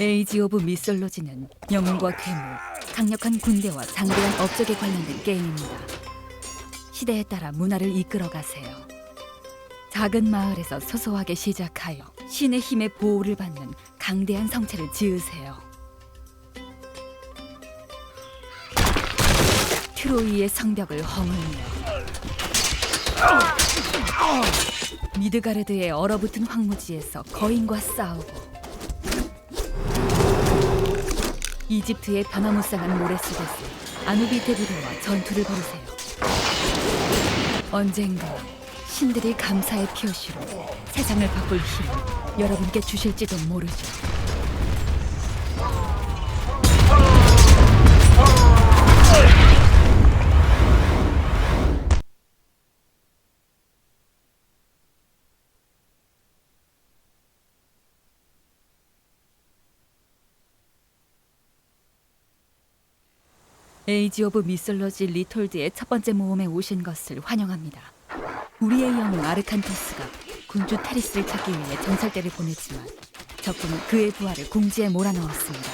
에이지 오브 미솔로지는 영웅과 괴물, 강력한 군대와 장대한 업적에 관련된 게임입니다. 시대에 따라 문화를 이끌어 가세요. 작은 마을에서 소소하게 시작하여 신의 힘의 보호를 받는 강대한 성체를 지으세요. 트로이의 성벽을 허물며 미드가르드의 얼어붙은 황무지에서 거인과 싸우고 이집트의 변화무쌍한 모래 속에서 아누비테 부대와 전투를 벌이세요. 언젠가 신들이 감사의 표시로 세상을 바꿀 힘을 여러분께 주실지도 모르죠. 에이지 오브 미솔러지 리톨드의 첫 번째 모험에 오신 것을 환영합니다. 우리의 영웅 아르칸토스가 군주 테리스를 찾기 위해 전설대를 보냈지만 적군은 그의 부하를 공지에 몰아넣었습니다.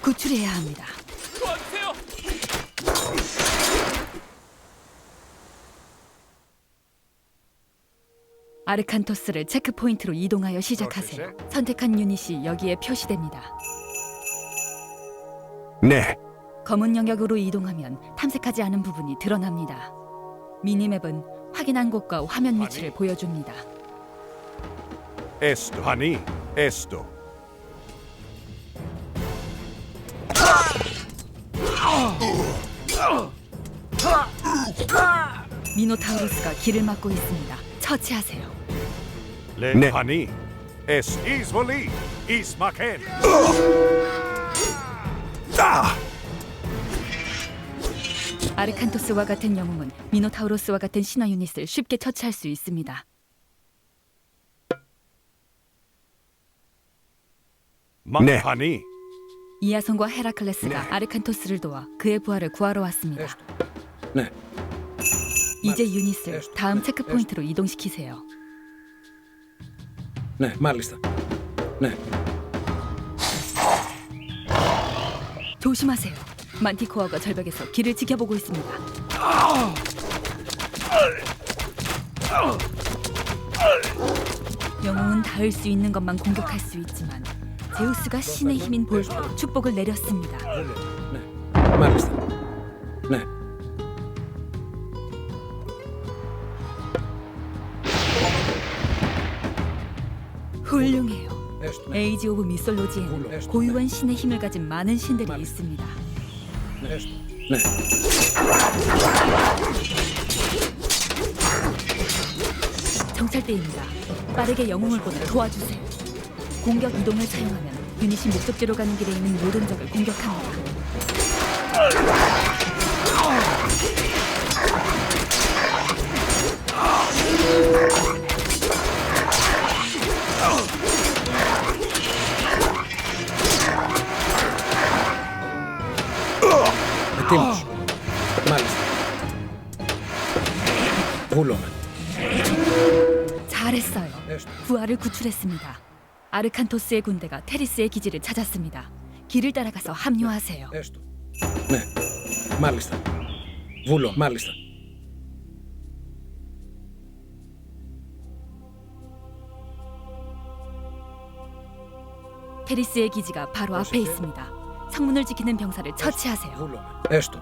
구출해야 합니다. 도와주세요. 아르칸토스를 체크 포인트로 이동하여 시작하세요. 선택한 유닛이 여기에 표시됩니다. 네, 검은 영역으로 이동하면 탐색하지 않은 부분이 드러납니다. 미니맵은 확인한 곳과 화면 위치를 보여줍니다. esto. Hani, esto. 미노타우루스가 길을 막고 있습니다. 처치하세요. Le 네. Hani. Es Isvali. Ismaken. 아! 아르칸토스와 같은 영웅은 미노타우로스와 같은 신화 유닛을 쉽게 처치할 수 있습니다. 막판이 이아손과 헤라클레스가 아르칸토스를 도와 그의 부하를 구하러 왔습니다. 네. 이제 유닛을 다음 체크포인트로 이동시키세요. 네, 말리스. 네. 조심하세요. 만티코어가 절벽에서 길을 지켜보고 있습니다. 영웅은 닿을 수 있는 것만 공격할 수 있지만 제우스가 신의 힘인 볼트로 축복을 내렸습니다. 말했어. 네. 훌륭해요. 에이지 오브 미솔로지에는 네. 고유한 신의 힘을 가진 많은 신들이 네. 있습니다. 네. 정찰대입니다. 빠르게 영웅을 보내 도와주세요. 공격 이동을 사용하면 유닛이 목적지로 가는 길에 있는 모든 적을 공격합니다. Ετοίμος. Μάλιστα. Βούλομαι. 잘했어요. έστω. 부하를 구출했습니다. 아르칸토스의 군대가 테리스의 기지를 찾았습니다. 길을 따라가서 합류하세요. Έστω. Ναι. Μάλιστα. Βούλο. Μάλιστα. 테리스의 기지가 바로 앞에 있습니다. 성문을 지키는 병사를 처치하세요. Βούλομαι. Έστω.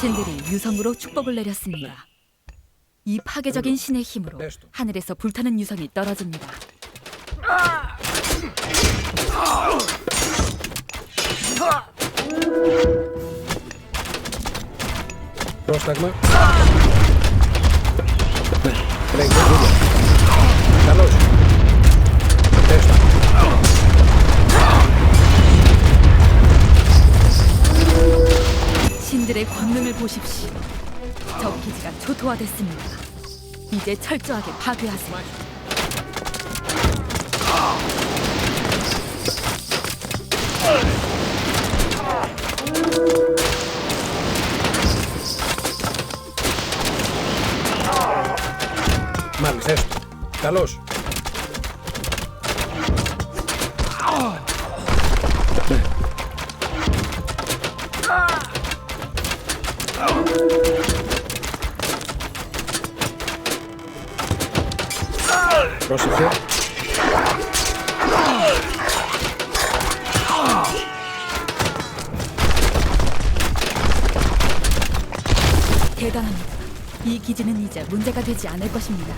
신들이 유성으로 축복을 내렸습니다. 이 파괴적인 신의 힘으로 하늘에서 불타는 유성이 떨어집니다. Πρόσταγμα. Ναι. Τρέχει. Βούλο. Καλώς. Έστω. 신들의 권능을 보십시오. 적 기지가 초토화됐습니다. 이제 철저하게 파괴하세요. έστω. Καλώς. Ναι. Πρόσεχε. 대단합니다. 이 기지는 이제 문제가 되지 않을 것입니다.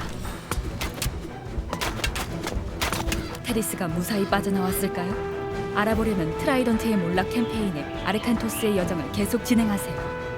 테리스가 무사히 빠져나왔을까요? 알아보려면 트라이던트의 몰락 캠페인에 아르칸토스의 여정을 계속 진행하세요.